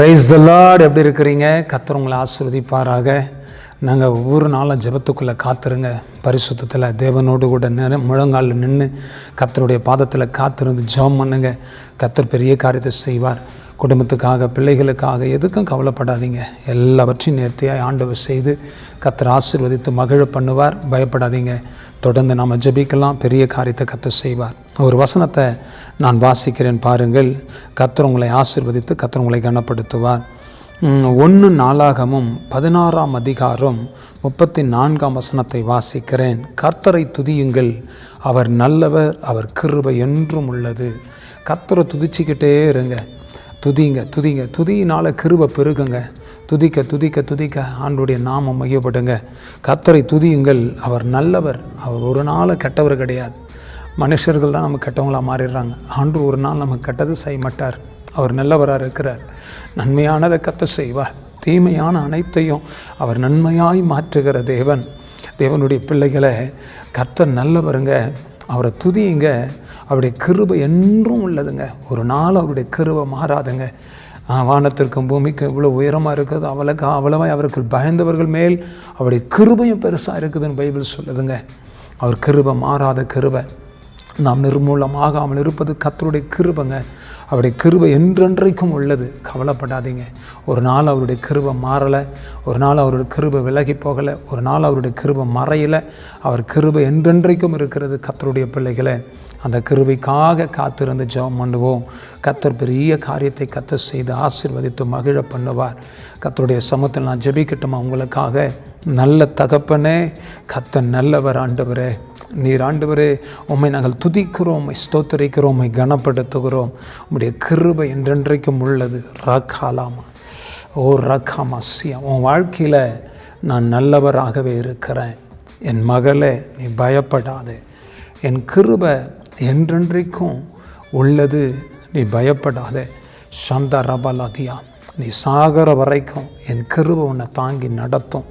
Price த Lord எப்படி இருக்கிறீங்க? கத்துறவங்களை ஆசிர்வதிப்பாராக. நாங்கள் ஒவ்வொரு நாளும் ஜெபத்துக்குள்ளே காத்துருங்க. பரிசுத்தத்தில் தேவனோடு கூட நிற முழங்காலில் நின்று கத்தருடைய பாதத்தில் காத்திருந்து ஜெபம் பண்ணுங்க. கத்தர் பெரிய காரியத்தை செய்வார். குடும்பத்துக்காக பிள்ளைகளுக்காக எதுக்கும் கவலைப்படாதீங்க. எல்லாவற்றையும் நேர்த்தியாக ஆண்டவர் செய்து கத்தர் ஆசீர்வதித்து மகிழ பண்ணுவார். பயப்படாதீங்க. தொடர்ந்து நாம் ஜபிக்கலாம். பெரிய காரியத்தை கத்தர் செய்வார். ஒரு வசனத்தை நான் வாசிக்கிறேன் பாருங்கள். கத்தர் உங்களை ஆசீர்வதித்து கத்தர் உங்களை கனப்படுத்துவார். ஒன்று நாளாகமும் பதினாறாம் அதிகாரம் முப்பத்தி நான்காம் வசனத்தை வாசிக்கிறேன். கர்த்தரை துதியுங்கள். அவர் நல்லவர் அவர் கிருபை என்றும் உள்ளது. கர்த்தரை துதிச்சிக்கிட்டே இருங்க. துதிங்க துதிங்க. துதியினால் கிருபை பெருகுங்க. துதிக்க துதிக்க துதிக்க ஆண்டுடைய நாமம் மையப்பட்டுங்க கத்தரை துதியுங்கள். அவர் நல்லவர். அவர் ஒரு நாள் கெட்டவர் கிடையாது. மனுஷர்கள் தான் நம்ம கெட்டவங்களாக மாறிடுறாங்க. ஆண்டு ஒரு நாள் நமக்கு கெட்டது செய்ய மாட்டார் அவர் நல்லவராக இருக்கிறார். நன்மையானதை கத்த செய்வார். தீமையான அனைத்தையும் அவர் நன்மையாய் மாற்றுகிற தேவன். தேவனுடைய பிள்ளைகளை கத்த நல்லவருங்க. அவரை துதியுங்க. அவருடைய கிருபை என்றும் உள்ளதுங்க. ஒரு நாள் அவருடைய கிருபை மாறாதுங்க. வானத்திற்கும் பூமிக்கும் இவ்வளோ உயரமாக இருக்குது. அவளுக்கு அவ்வளவா அவர்கள் பயந்தவர்கள் மேல் அவருடைய கிருபையும் பெருசாக இருக்குதுன்னு பைபிள் சொல்லுதுங்க. அவர் கிருபை மாறாத கிருபை. நாம் நிர்மூலமாகாமல் இருப்பது கத்தருடைய கிருபைங்க. அவருடைய கிருபை என்றென்றைக்கும் உள்ளது. கவலைப்படாதீங்க. ஒரு நாள் அவருடைய கிருபை மாறலை. ஒரு நாள் அவருடைய கிருபை விலகி போகலை. ஒரு நாள் அவருடைய கிருபை மறையலை. அவர் கிருபை என்றென்றைக்கும் இருக்கிறது கத்தருடைய பிள்ளைகளை. அந்த கிருவிக்காக காத்திருந்து ஜெபம் பண்ணுவோம். கத்தர் பெரிய காரியத்தை கத்தர் செய்து ஆசிர்வதித்து மகிழ பண்ணுவார். கத்தருடைய சமத்தில் நான் ஜெபிக்கட்டுமா உங்களுக்காக? நல்ல தகப்பனே கத்த நல்லவர் ஆண்டவரே. நீர் ஆண்டவரே உம்மை நாங்கள் துதிக்கிறோம் உம்மை ஸ்தோத்தரிக்கிறோம் உண்மை கனப்படுத்துகிறோம். உம்முடைய கிருபை என்றென்றைக்கும் உள்ளது. ரகாலாமா ஓ ரகாமசியா உன் வாழ்க்கையில் நான் நல்லவராகவே இருக்கிறேன். என் மகளே நீ பயப்படாதே. என் கிருபை என்றென்றைக்கும் உள்ளது. நீ பயப்படாதே. சந்த ரபலாதியா. நீ சாகர வரைக்கும் என் கிருபை உன்னை தாங்கி நடத்தும்.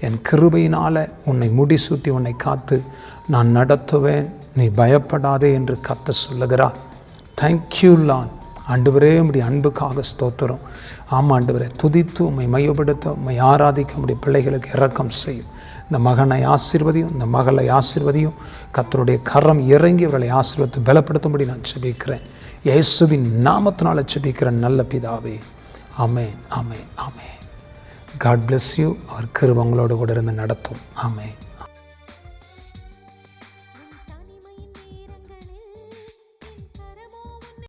என் கிருபையினால் உன்னை முடிசூட்டி உன்னை காத்து நான் நடத்துவேன். நீ பயப்படாதே என்று கத்த சொல்லுகிறார். தேங்க்யூ லான் ஆண்டவரே உம்முடைய அன்புக்காக ஸ்தோத்திரம். ஆமாம் ஆண்டவரே துதித்து உண்மை மையப்படுத்த உண்மை ஆராதிக்க உடைய பிள்ளைகளுக்கு இறக்கம் செய்யும். இந்த மகனை ஆசிர்வதியும் இந்த மகளை ஆசிர்வதியும். கத்தருடைய கரம் இறங்கி இவர்களை ஆசீர்வத்து பலப்படுத்தும்படி நான் செபிக்கிறேன் இயேசுவின் நாமத்தினால செபிக்கிறேன் நல்ல பிதாவே. Amen amen amen. God bless you அவர் கருவங்களோடு கூட இருந்து நடத்தும். ஆமென்.